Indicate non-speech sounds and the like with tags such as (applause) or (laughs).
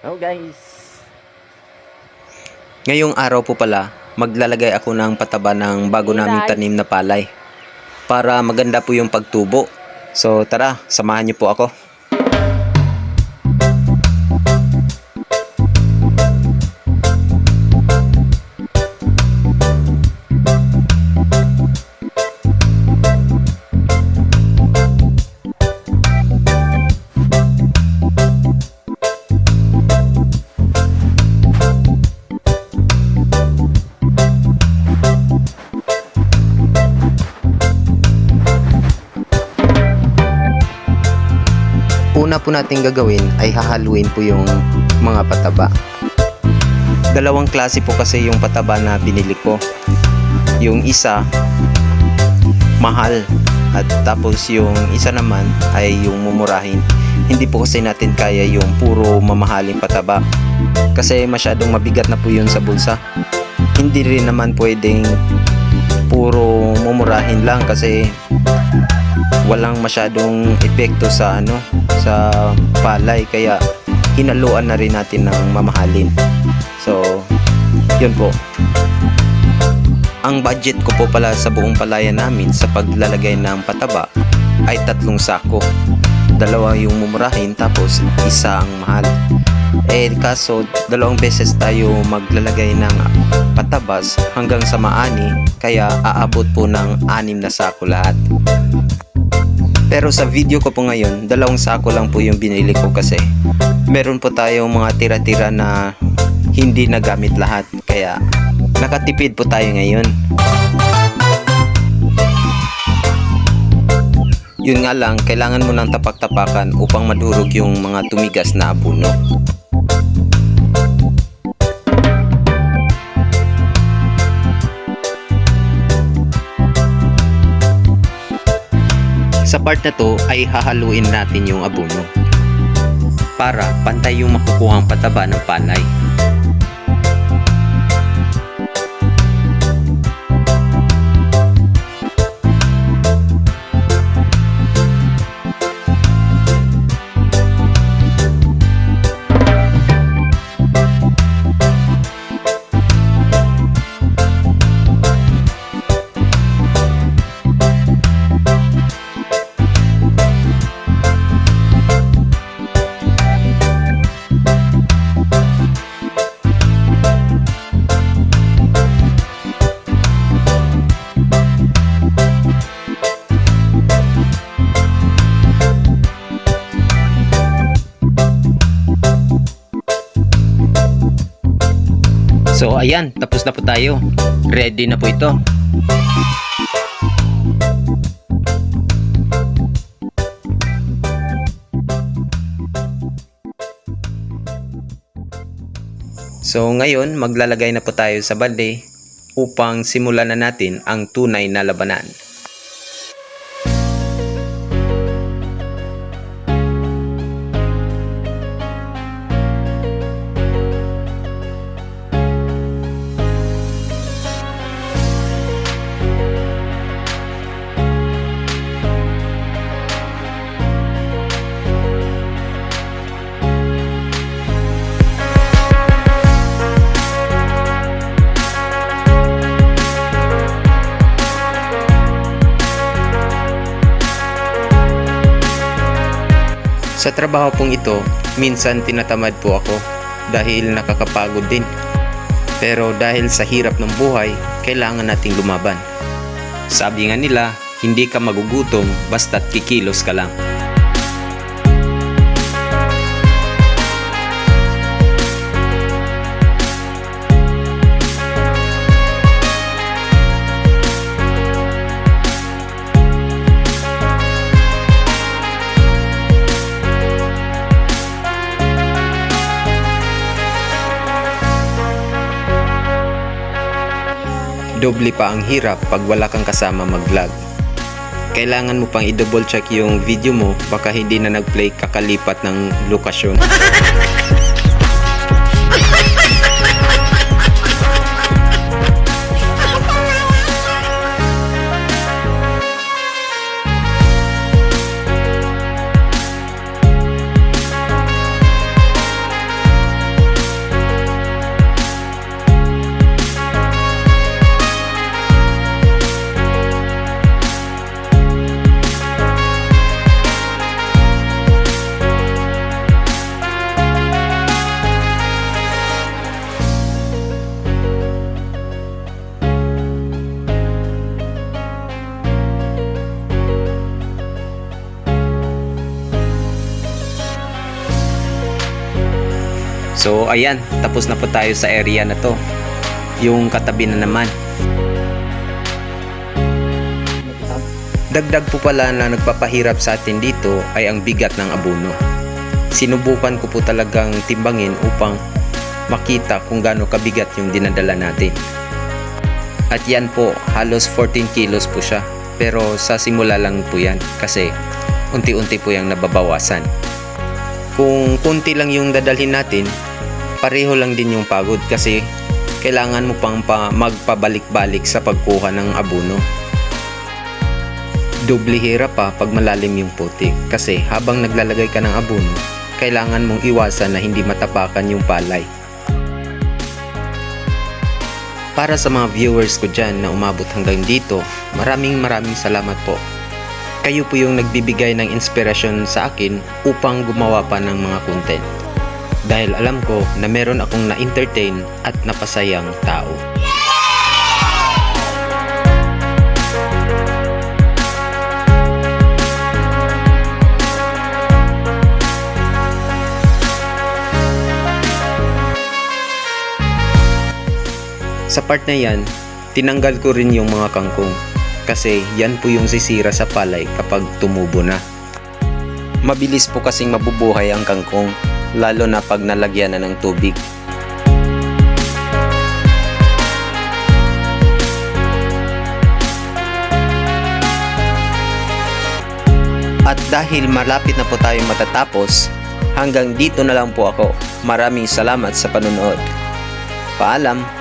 Hello guys. Ngayong araw po pala, maglalagay ako ng pataba ng bago naming tanim na palay para maganda po yung pagtubo. So tara, samahan niyo po ako. Una po natin gagawin ay hahaluin po yung mga pataba. Dalawang klase po kasi yung pataba na binili ko. Yung isa, mahal. At tapos yung isa naman ay yung mumurahin. Hindi po kasi natin kaya yung puro mamahaling pataba. Kasi masyadong mabigat na po yun sa bulsa. Hindi rin naman pwedeng puro mumurahin lang kasi walang masyadong epekto sa ano sa palay. Kaya hinaluan na rin natin ng mamahalin. So yun po. Ang budget ko po pala sa buong palayan namin sa paglalagay ng pataba ay tatlong sako. Dalawa yung mumurahin tapos isa ang mahal. Eh kaso dalawang beses tayo maglalagay ng patabas hanggang sa maani kaya aabot po ng anim na sako lahat pero sa video ko po ngayon, dalawang sako lang po yung binili ko kasi meron po tayong mga tira-tira na hindi nagamit lahat. Kaya nakatipid po tayo ngayon. Yun nga lang, kailangan mo ng tapak-tapakan upang madurog yung mga tumigas na abuno. Sa part na to ay hahaluin natin yung abono para pantay yung makukuhang pataba ng palay. So ayan, tapos na po tayo. Ready na po ito. So ngayon, maglalagay na po tayo sa balde upang simulan na natin ang tunay na labanan. Sa trabaho pong ito, minsan tinatamad po ako dahil nakakapagod din. Pero dahil sa hirap ng buhay, kailangan nating lumaban. Sabi nga nila, hindi ka magugutom basta't kikilos ka lang. Doble pa ang hirap pag wala kang kasama mag-vlog. Kailangan mo pang i-double check yung video mo baka hindi na nag-play kakalipat ng lokasyon. (laughs) So ayan, tapos na po tayo sa area na to. Yung katabi na naman. Dagdag po pala na nagpapahirap sa atin dito ay ang bigat ng abono. Sinubukan ko po talagang timbangin upang makita kung gaano kabigat yung dinadala natin. At yan po, halos 14 kilos po siya. Pero sa simula lang po yan kasi unti-unti po yung nababawasan. Kung kunti lang yung dadalhin natin, pareho lang din yung pagod kasi kailangan mo pang pa magpabalik-balik sa pagkuha ng abono. Doble hirap pa pag malalim yung putik kasi habang naglalagay ka ng abono, kailangan mong iwasan na hindi matapakan yung palay. Para sa mga viewers ko dyan na umabot hanggang dito, maraming maraming salamat po. Kayo po yung nagbibigay ng inspirasyon sa akin upang gumawa pa ng mga content. Dahil alam ko na meron akong na-entertain at napasayang tao. Sa part na yan, tinanggal ko rin yung mga kangkong kasi yan po yung sisira sa palay kapag tumubo na. Mabilis po kasing mabubuhay ang kangkong lalo na pag nalagyan na ng tubig. At dahil malapit na po tayo matatapos, hanggang dito na lang po ako. Maraming salamat sa panonood. Paalam!